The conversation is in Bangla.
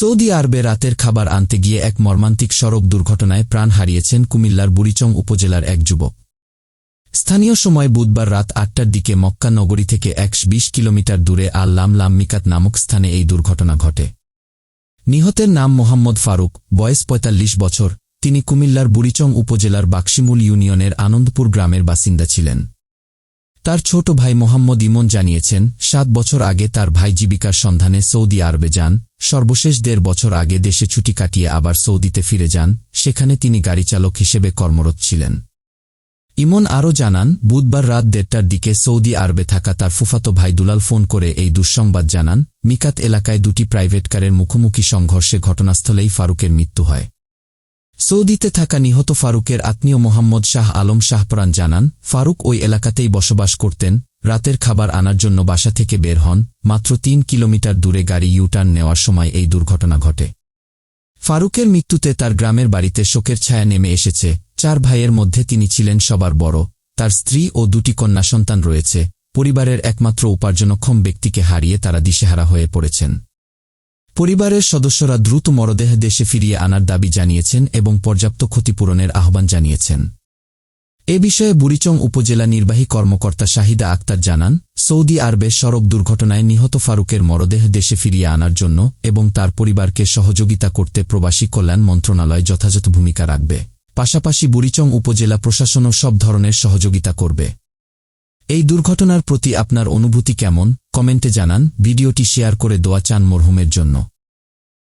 সৌদি আরবে রাতের খাবার আনতে গিয়ে এক মর্মান্তিক সড়ক দুর্ঘটনায় প্রাণ হারিয়েছেন কুমিল্লার বুড়িচং উপজেলার এক যুবক। স্থানীয় সময় বুধবার রাত আটটার দিকে মক্কা নগরী থেকে একশ বিশ কিলোমিটার দূরে আল লাম লাম্মিকাত নামক স্থানে এই দুর্ঘটনা ঘটে। নিহতের নাম মোহাম্মদ ফারুক, বয়স ৪৫ বছর, তিনি কুমিল্লার বুড়িচং উপজেলার বাক্সিমুল ইউনিয়নের আনন্দপুর গ্রামের বাসিন্দা ছিলেন। তার ছোট ভাই মোহাম্মদ ইমন জানিয়েছেন, সাত বছর আগে তার ভাই জীবিকার সন্ধানে সৌদি আরবে যান, সর্বশেষ দেড় বছর আগে দেশে ছুটি কাটিয়ে আবার সৌদিতে ফিরে যান, সেখানে তিনি গাড়িচালক হিসেবে কর্মরত ছিলেন। ইমন আরও জানান, বুধবার রাত দেড়টার দিকে সৌদি আরবে থাকা তার ফুফাতো ভাই দুলাল ফোন করে এই দুঃসংবাদ জানান, মিকাত এলাকায় দুটি প্রাইভেট কারের মুখোমুখি সংঘর্ষে ঘটনাস্থলেই ফারুকের মৃত্যু হয়। সৌদিতে থাকা নিহত ফারুকের আত্মীয় মোহাম্মদ শাহ আলম শাহপরান জানান, ফারুক ওই এলাকাতেই বসবাস করতেন, রাতের খাবার আনার জন্য বাসা থেকে বের হন, মাত্র তিন কিলোমিটার দূরে গাড়ি ইউটার্ন নেওয়ার সময় এই দুর্ঘটনা ঘটে। ফারুকের মৃত্যুতে তার গ্রামের বাড়িতে শোকের ছায়া নেমে এসেছে। চার ভাইয়ের মধ্যে তিনি ছিলেন সবার বড়। তার স্ত্রী ও দুটি কন্যা সন্তান রয়েছে। পরিবারের একমাত্র উপার্জনক্ষম ব্যক্তিকে হারিয়ে তারা দিশেহারা হয়ে পড়েছেন। পরিবারের সদস্যরা দ্রুত মরদেহ দেশে ফিরিয়ে আনার দাবি জানিয়েছেন এবং পর্যাপ্ত ক্ষতিপূরণের আহ্বান জানিয়েছেন। এ বিষয়ে বুড়িচং উপজেলা নির্বাহী কর্মকর্তা শাহিদা আক্তার জানান, সৌদি আরবে সড়ক দুর্ঘটনায় নিহত ফারুকের মরদেহ দেশে ফিরিয়ে আনার জন্য এবং তার পরিবারকে সহযোগিতা করতে প্রবাসী কল্যাণ মন্ত্রণালয় যথাযথ ভূমিকা রাখবে। পাশাপাশি বুড়িচং উপজেলা প্রশাসনও সব ধরনের সহযোগিতা করবে। এই দুর্ঘটনার প্রতি আপনার অনুভূতি কেমন? কমেন্টে জানান। ভিডিওটি শেয়ার করে দোয়া চান মরহুমের জন্য।